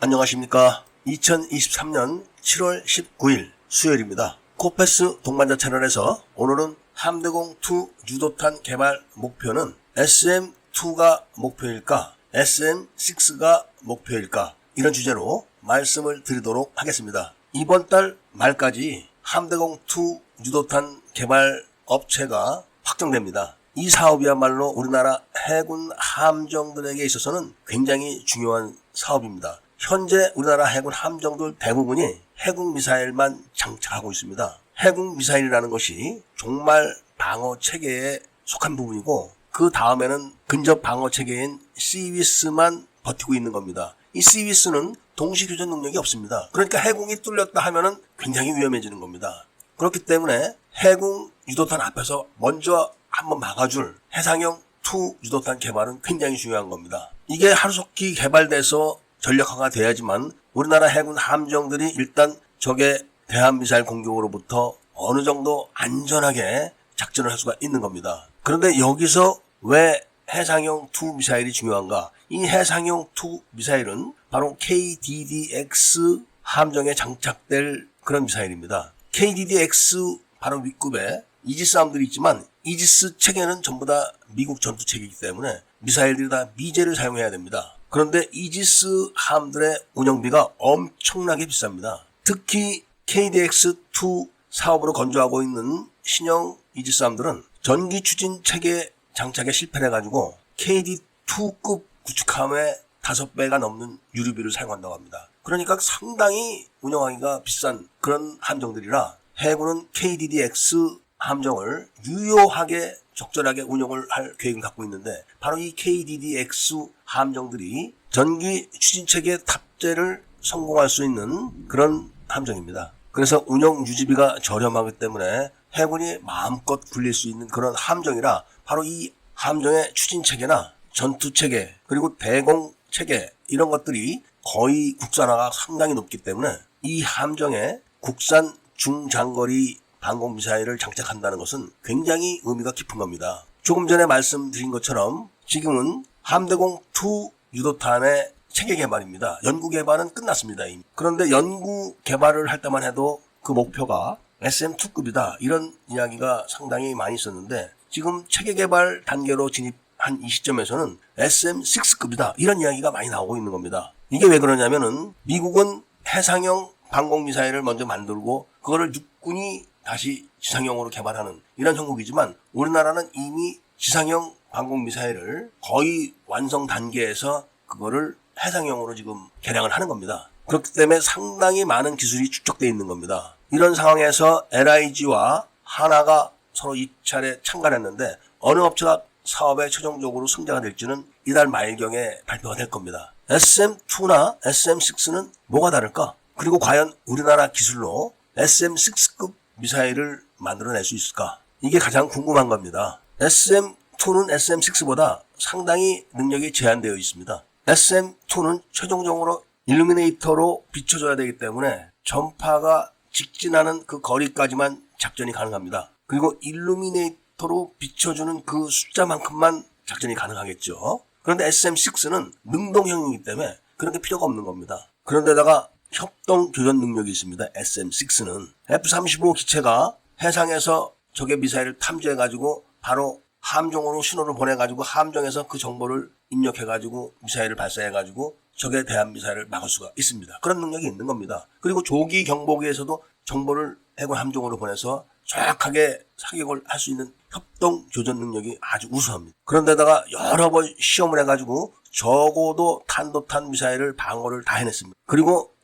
안녕하십니까. 2023년 7월 19일 수요일입니다. 코페스 동반자 채널에서 오늘은 함대공2 유도탄 개발 목표는 SM2가 목표일까, SM6가 목표일까, 이런 주제로 말씀을 드리도록 하겠습니다. 이번 달 말까지 함대공2 유도탄 개발 업체가 확정됩니다. 이 사업이야말로 우리나라 해군 함정들에게 있어서는 굉장히 중요한 사업입니다. 현재 우리나라 해군 함정들 대부분이 해군 미사일만 장착하고 있습니다. 해군 미사일이라는 것이 종말 방어 체계에 속한 부분이고 그 다음에는 근접 방어 체계인 시위스만 버티고 있는 겁니다. 이 시위스는 동시 교전 능력이 없습니다. 그러니까 해공이 뚫렸다 하면은 굉장히 위험해지는 겁니다. 그렇기 때문에 해군 유도탄 앞에서 먼저 한번 막아줄 해상형 2 유도탄 개발은 굉장히 중요한 겁니다. 이게 하루속히 개발돼서 전력화가 돼야지만 우리나라 해군 함정들이 일단 적의 대한미사일 공격으로부터 어느 정도 안전하게 작전을 할 수가 있는 겁니다. 그런데 여기서 왜 해상형 2 미사일이 중요한가? 이 해상형 2 미사일은 바로 KDDX 함정에 장착될 그런 미사일입니다. KDDX 바로 윗급에 이지스 함들이 있지만 이지스 체계는 전부 다 미국 전투 체계이기 때문에 미사일들이 다 미제를 사용해야 됩니다. 그런데 이지스 함들의 운영비가 엄청나게 비쌉니다. 특히 KDX2 사업으로 건조하고 있는 신형 이지스 함들은 전기 추진 체계 장착에 실패를 해가지고 KD2급 구축함의 5배가 넘는 유류비를 사용한다고 합니다. 그러니까 상당히 운영하기가 비싼 그런 함정들이라 해군은 KDDX 함정을 유효하게 적절하게 운영을 할 계획을 갖고 있는데 바로 이 KDDX 함정들이 전기 추진체계 탑재를 성공할 수 있는 그런 함정입니다. 그래서 운영 유지비가 저렴하기 때문에 해군이 마음껏 굴릴 수 있는 그런 함정이라 바로 이 함정의 추진체계나 전투체계 그리고 대공체계 이런 것들이 거의 국산화가 상당히 높기 때문에 이 함정에 국산 중장거리 방공 미사일을 장착한다는 것은 굉장히 의미가 깊은 겁니다. 조금 전에 말씀드린 것처럼 지금은 함대공 2 유도탄의 체계 개발입니다. 연구 개발은 끝났습니다. 이미. 그런데 연구 개발을 할 때만 해도 그 목표가 SM2급이다. 이런 이야기가 상당히 많이 있었는데 지금 체계 개발 단계로 진입한 이 시점에서는 SM6급이다. 이런 이야기가 많이 나오고 있는 겁니다. 이게 왜 그러냐면은 미국은 해상형 방공 미사일을 먼저 만들고 그거를 육군이 다시 지상형으로 개발하는 이런 형국이지만 우리나라는 이미 지상형 방공 미사일을 거의 완성 단계에서 그거를 해상형으로 지금 개량을 하는 겁니다. 그렇기 때문에 상당히 많은 기술이 축적되어 있는 겁니다. 이런 상황에서 LIG와 하나가 서로 입찰에 참가했는데 어느 업체가 사업에 최종적으로 승자가 될지는 이달 말경에 발표가 될 겁니다. SM2나 SM6는 뭐가 다를까? 그리고 과연 우리나라 기술로 SM6급 미사일을 만들어낼 수 있을까? 이게 가장 궁금한 겁니다. SM2는 SM6보다 상당히 능력이 제한되어 있습니다. SM2는 최종적으로 일루미네이터로 비춰줘야 되기 때문에 전파가 직진하는 그 거리까지만 작전이 가능합니다. 그리고 일루미네이터로 비춰주는 그 숫자만큼만 작전이 가능하겠죠. 그런데 SM6는 능동형이기 때문에 그런 게 필요가 없는 겁니다. 그런데다가 협동 교전 능력이 있습니다. SM6는 F-35 기체가 해상에서 적의 미사일을 탐지해가지고 바로 함정으로 신호를 보내가지고 함정에서 그 정보를 입력해가지고 미사일을 발사해가지고 적에 대한 미사일을 막을 수가 있습니다. 그런 능력이 있는 겁니다. 그리고 조기 경보기에서도 정보를 해군 함정으로 보내서 정확하게 사격을 할 수 있는 협동 교전 능력이 아주 우수합니다. 그런데다가 여러 번 시험을 해가지고 적어도 탄도탄 미사일을 방어를 다 해냈습니다. 그리고 적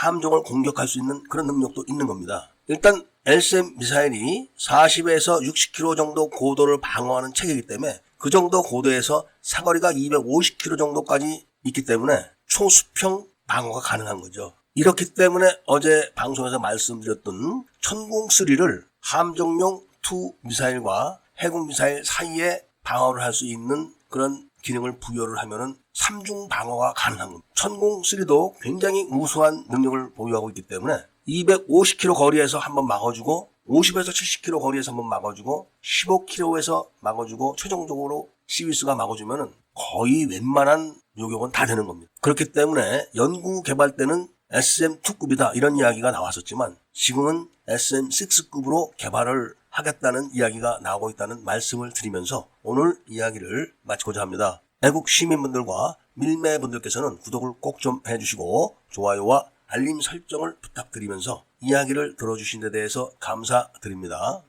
함정을 공격할 수 있는 그런 능력도 있는 겁니다. 일단 LSM 미사일이 40에서 60km 정도 고도를 방어하는 체계이기 때문에 그 정도 고도에서 사거리가 250km 정도까지 있기 때문에 초수평 방어가 가능한 거죠. 이렇기 때문에 어제 방송에서 말씀드렸던 천공3를 함정용 2 미사일과 해군 미사일 사이에 방어를 할 수 있는 그런 기능을 부여를 하면은 3중 방어가 가능한 겁니다. 천공 3도 굉장히 우수한 능력을 보유하고 있기 때문에 250km 거리에서 한번 막아주고 50에서 70km 거리에서 한번 막아주고 15km에서 막아주고 최종적으로 시위스가 막아주면은 거의 웬만한 요격은 다 되는 겁니다. 그렇기 때문에 연구 개발 때는 SM2급이다 이런 이야기가 나왔었지만 지금은 SM6급으로 개발을 하겠다는 이야기가 나오고 있다는 말씀을 드리면서 오늘 이야기를 마치고자 합니다. 애국 시민분들과 밀매분들께서는 구독을 꼭 좀 해주시고 좋아요와 알림 설정을 부탁드리면서 이야기를 들어주신 데 대해서 감사드립니다.